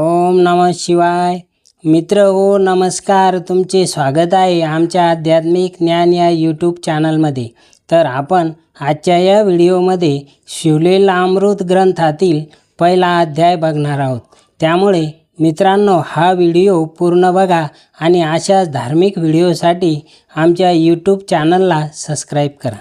ओम नम शिवाय. मित्र हो नमस्कार. तुमचे स्वागत आहे आमच्या आध्यात्मिक ज्ञान या यूट्यूब चॅनलमध्ये तर आपण आजच्या या व्हिडिओमध्ये शिवलेला अमृत ग्रंथातील पहिला अध्याय बघणार आहोत. त्यामुळे मित्रांनो हा व्हिडिओ पूर्ण बघा आणि अशाच धार्मिक व्हिडिओसाठी आमच्या यूट्यूब चॅनलला सबस्क्राईब करा.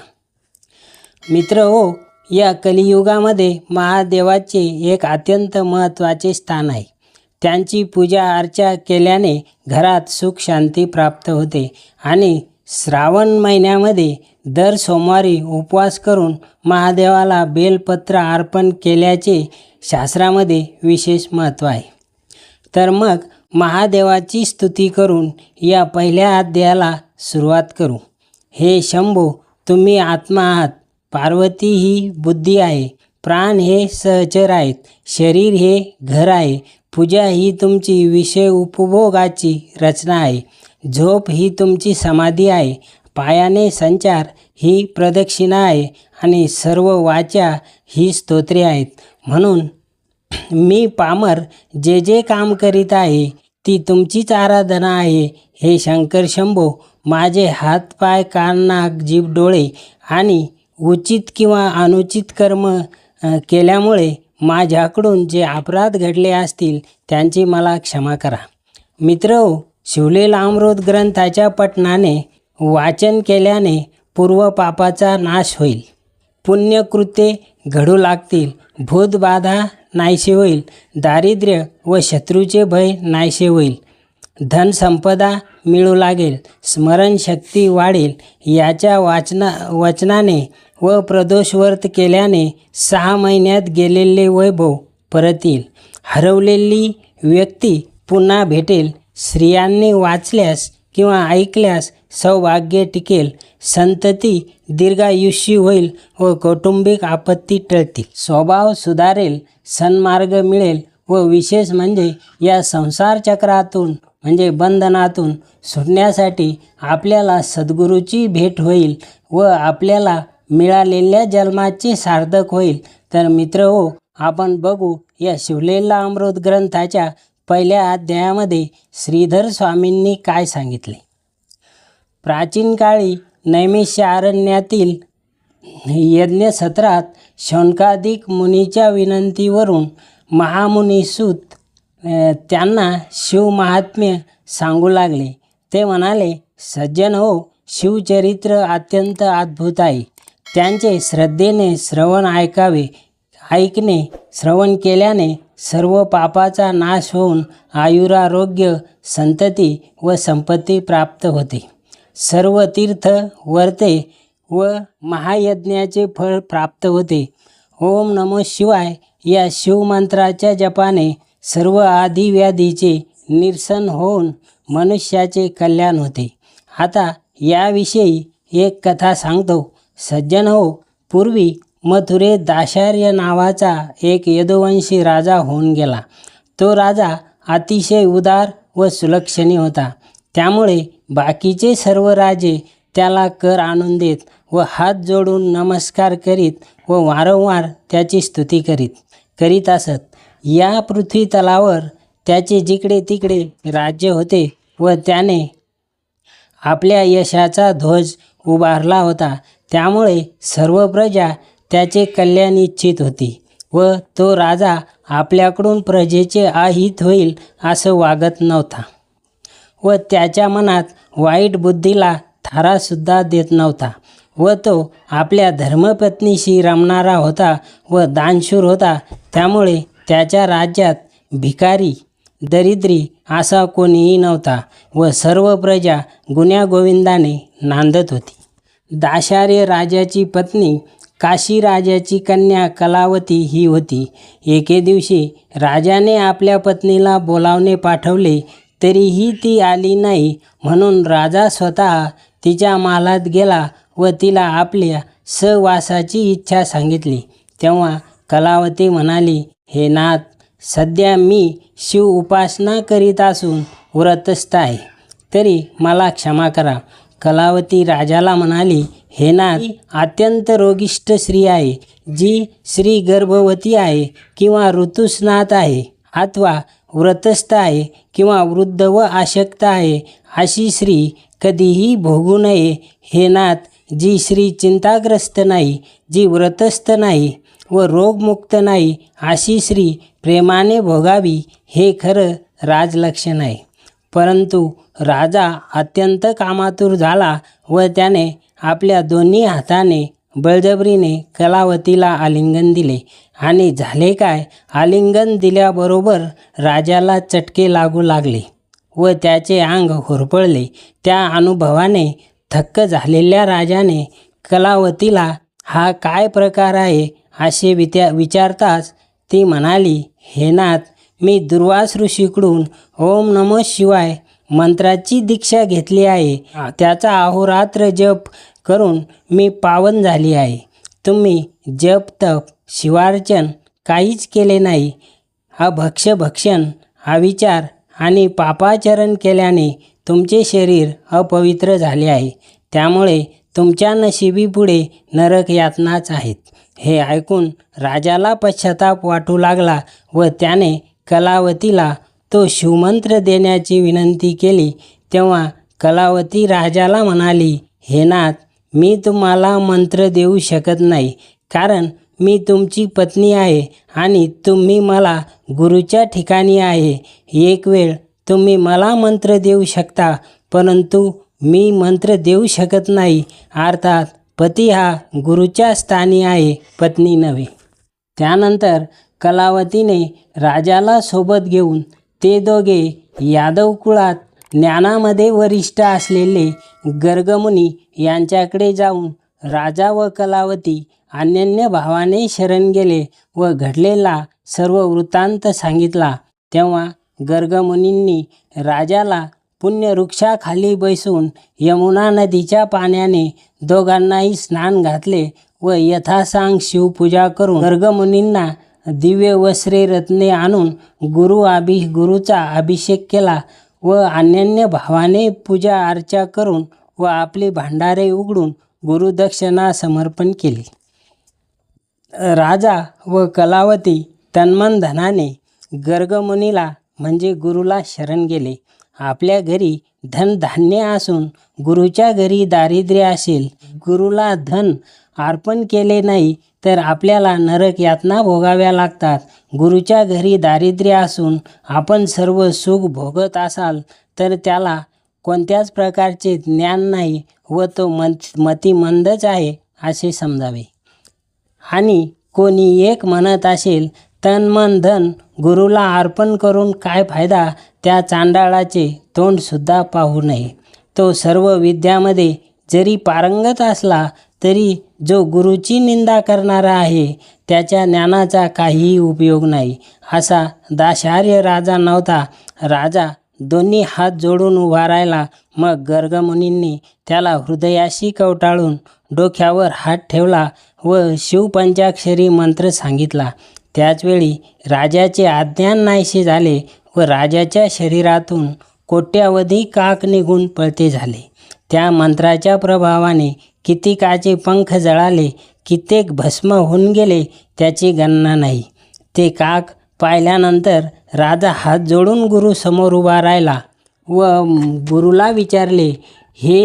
मित्र हो या कलियुगामध्ये महादेवाचे एक अत्यंत महत्त्वाचे स्थान आहे. त्यांची पूजा अर्चा केल्याने घरात सुख शांती प्राप्त होते आणि श्रावण महिन्यामध्ये दर सोमवारी उपवास करून महादेवाला बेलपत्र अर्पण केल्याचे शास्त्रामध्ये विशेष महत्त्व आहे. तर मग महादेवाची स्तुती करून या पहिल्या अध्यायाला सुरुवात करू. हे शंभो तुम्ही आत्मा आहात. पार्वती ही बुद्धी आहे. प्राण हे सहचर आहेत. शरीर हे घर आहे. पूजा ही तुमची विषय उपभोगाची रचना आहे. झोप ही तुमची समाधी आहे. पायाने संचार ही प्रदक्षिणा आहे आणि सर्व वाचा ही स्तोत्रे आहेत. म्हणून मी पामर जे जे काम करीत आहे ती तुमचीच आराधना आहे. हे शंकर शंभो माझे हात पाय कान नाक जीभ डोळे आणि उचित किंवा अनुचित कर्म केल्यामुळे माझ्याकडून जे अपराध घडले असतील त्यांची मला क्षमा करा. मित्र शिवलेला अमृत ग्रंथाच्या पठणाने वाचन केल्याने पूर्व पापाचा नाश होईल. पुण्यकृत्ये घडू लागतील भूतबाधा नाहीसे होईल दारिद्र्य व शत्रूचे भय नाहीसे होईल. धनसंपदा मिळू लागेल स्मरणशक्ती वाढेल याच्या वाचना वचनाने व प्रदोषवर्त केल्याने सहा महिन्यात गेलेले वैभव परत येईल हरवलेली व्यक्ती पुन्हा भेटेल. स्त्रियांनी वाचल्यास किंवा ऐकल्यास सौभाग्य टिकेल. संतती दीर्घायुषी होईल व कौटुंबिक आपत्ती टळतील. स्वभाव सुधारेल सन्मार्ग मिळेल व विशेष म्हणजे या संसार चक्रातून म्हणजे बंधनातून सुटण्यासाठी आपल्याला सद्गुरूची भेट होईल व आपल्याला मिळालेल्या जन्माचे सार्थक होईल. तर मित्र हो आपण बघू या शिवलेला अमृत ग्रंथाच्या पहिल्या अध्यायामध्ये श्रीधर स्वामींनी काय सांगितले. प्राचीन काळी नैमिष्य अरण्यातील यज्ञसत्रात शौनकाधिक मुनीच्या विनंतीवरून महामुनीसूत त्यांना शिवमहात्म्य सांगू लागले. ते म्हणाले सज्जन हो शिवचरित्र अत्यंत अद्भुत आहे. त्यांचे श्रद्धेने श्रवण ऐकावे ऐकणे श्रवण केल्याने सर्व पापाचा नाश होऊन आयुरारोग्य संतती व संपत्ती प्राप्त होते. सर्व तीर्थ वर्ते व महायज्ञाचे फळ प्राप्त होते. ओम नमो शिवाय या शिवमंत्राच्या जपाने सर्व आधीव्याधीचे निरसन होऊन मनुष्याचे कल्याण होते. आता याविषयी एक कथा सांगतो. सज्जन हो पूर्वी मथुरेत दाशार्य नावाचा एक यदुवंशी राजा होऊन गेला. तो राजा अतिशय उदार व सुलक्षणी होता. त्यामुळे बाकीचे सर्व राजे त्याला कर आणून देत व हात जोडून नमस्कार करीत व वारंवार त्याची स्तुती करीत करीत असत. या पृथ्वी तलावर त्याचे जिकडे तिकडे राज्य होते व त्याने आपल्या यशाचा ध्वज उभारला होता. त्यामुळे सर्व प्रजा त्याचे कल्याण इच्छित होती व तो राजा आपल्याकडून प्रजेचे आहित होईल असं वागत नव्हता. व त्याच्या मनात वाईट बुद्धीला थारासुद्धा देत नव्हता व तो आपल्या धर्मपत्नीशी रमणारा होता व दानशूर होता. त्यामुळे त्याच्या राज्यात भिकारी दरिद्री असा कोणीही नव्हता व सर्व प्रजा गुण्यागोविंदाने नांदत होती. दाशार्य राजाची पत्नी काशी राजाची कन्या कलावती ही होती. एके दिवशी राजाने आपल्या पत्नीला बोलावणे पाठवले तरीही ती आली नाही. म्हणून राजा स्वतः तिच्या महालात गेला व तिला आपल्या सहवासाची इच्छा सांगितली. तेव्हा कलावती म्हणाली हे नाथ सध्या मी शिव उपासना करीत असून व्रतस्थ आहे. तरी मला क्षमा करा. कलावती राजाला म्हणाली हे नाथ अत्यंत रोगिष्ट स्त्री आहे जी स्त्री गर्भवती आहे किंवा ऋतुस्नात आहे अथवा व्रतस्थ आहे किंवा वृद्ध व आशक्त आहे अशी स्त्री कधीही भोगू नये. हे नाथ जी स्त्री चिंताग्रस्त नाही जी व्रतस्थ नाही व रोगमुक्त नाही अशी स्त्री प्रेमाने भोगावी हे खरं राजलक्षण आहे. परंतु राजा अत्यंत कामातूर झाला व त्याने आपल्या दोन्ही हाताने बळजबरीने कलावतीला आलिंगन दिले. आणि झाले काय? आलिंगन दिल्याबरोबर राजाला चटके लागू लागले व त्याचे अंग होरपळले. त्या अनुभवाने थक्क झालेल्या राजाने कलावतीला हा काय प्रकार आहे? असे वित्या विचारताच ती म्हणाली हे नाथ मी दुर्वास ऋषीकडून ओम नमः शिवाय मंत्राची दीक्षा घेतली आहे. त्याचा अहोरात्र जप करून मी पावन झाली आहे. तुम्ही जप तप शिवार्चन काहीच केले नाही. अभक्ष भक्षण अविचार आणि पापाचरण केल्याने तुमचे शरीर अपवित्र झाले आहे. त्यामुळे तुमच्या नशिबीपुढे नरक यातनाच आहेत. हे ऐकून राजाला पश्चाताप वाटू लागला व त्याने कलावतीला तो शिवमंत्र देण्याची विनंती केली तेव्हा कलावती राजाला म्हणाली हे नाथ मी तुम्हाला मंत्र देऊ शकत नाही कारण मी तुमची पत्नी आहे आणि तुम्ही मला गुरुच्या ठिकाणी आहे. एक वेळ तुम्ही मला मंत्र देऊ शकता परंतु मी मंत्र देऊ शकत नाही. अर्थात पती हा गुरुच्या स्थानी आहे पत्नी नव्हे. त्यानंतर कलावतीने राजाला सोबत घेऊन ते दोघे यादव कुळात ज्ञानामध्ये वरिष्ठ असलेले गर्गमुनी यांच्याकडे जाऊन राजा व कलावती अनन्य भावाने शरण गेले व घडलेला सर्व वृत्तांत सांगितला. तेव्हा गर्गमुनींनी राजाला पुण्यवृक्षाखाली बैसून यमुना नदीच्या पाण्याने दोघांनाही स्नान घातले व यथासांग शिवपूजा करून गर्गमुनींना दिव्य वस्त्रे रत्ने आणून गुरु अभि गुरुचा अभिषेक केला व अन्यान्य भावाने पूजा अर्चा करून व आपली भांडारे उघडून गुरुदक्षिणा समर्पण केली. राजा व कलावती तन्मन धनाने गर्गमुनीला म्हणजे गुरुला शरण गेले. आपल्या घरी धनधान्य असून गुरुच्या घरी दारिद्र्य असेल. गुरुला धन अर्पण केले नाही तर आपल्याला नरक यातना भोगाव्या लागतात. गुरुच्या घरी दारिद्र्य असून आपण सर्व सुख भोगत असाल तर त्याला कोणत्याच प्रकारचे ज्ञान नाही व तो मत मतिमंदच आहे असे समजावे. आणि कोणी एक म्हणत असेल तन मन धन गुरुला अर्पण करून काय फायदा? त्या चांडाळाचे तोंडसुद्धा पाहू नये. तो सर्व विद्यामध्ये जरी पारंगत असला तरी जो गुरुची निंदा करणारा आहे त्याच्या ज्ञानाचा काहीही उपयोग नाही. असा दाशार्य राजा नव्हता. राजा दोन्ही हात जोडून उभा राहिला. मग गर्गमुनींनी त्याला हृदयाशी कवटाळून डोक्यावर हात ठेवला व शिवपंचाक्षरी मंत्र सांगितला. त्याचवेळी राजाचे अज्ञान नाहीसे झाले व राजाच्या शरीरातून कोट्यावधी काक निघून पळते झाले. त्या मंत्राच्या प्रभावाने कितीकाचे पंख जळाले कित्येक भस्म होऊन गेले त्याची गणना नाही. ते काक पाहिल्यानंतर राजा हात जोडून गुरु समोर उभा राहिला व गुरुला विचारले हे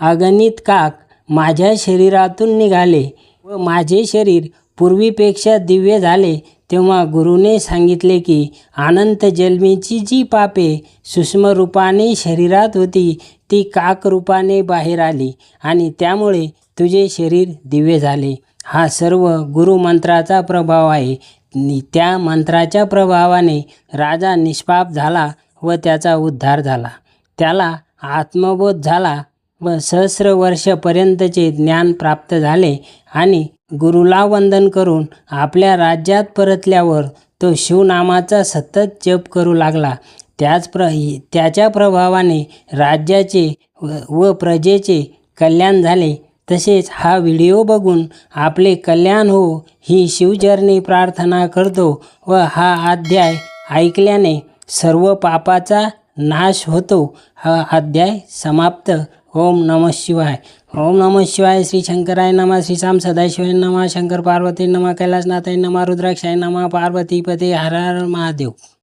अगणित काक माझ्या शरीरातून निघाले व माझे शरीर पूर्वीपेक्षा दिव्य झाले तेव्हा गुरुने सांगितले की अनंत जन्मीची जी पापे सूक्ष्म रूपाने शरीरात होती ती काक रूपाने बाहेर आली आणि त्यामुळे तुझे शरीर दिव्य झाले. हा सर्व गुरुमंत्राचा प्रभाव आहे. नि त्या मंत्राच्या प्रभावाने राजा निष्पाप झाला व त्याचा उद्धार झाला. त्याला आत्मबोध झाला व सहस्र वर्षपर्यंतचे ज्ञान प्राप्त झाले आणि गुरुला वंदन करून आपल्या राज्यात परतल्यावर तो शिवनामाचा सतत जप करू लागला. त्याच प्र त्याच्या प्रभावाने राज्याचे व प्रजेचे कल्याण झाले. तसेच हा व्हिडिओ बघून आपले कल्याण हो ही शिवचरणी प्रार्थना करतो व हा अध्याय ऐकल्याने सर्व पापाचा नाश होतो. हा अध्याय समाप्त. ओम नम शिवाय. ओम नमो शिवाय श्री शंकराय नमः श्री श्याम सदाशिवाय नमः शंकर पार्वती नमः कैलासनाथाय नमः रुद्राक्षाय नमः पार्वतीपते हर हर महादेव।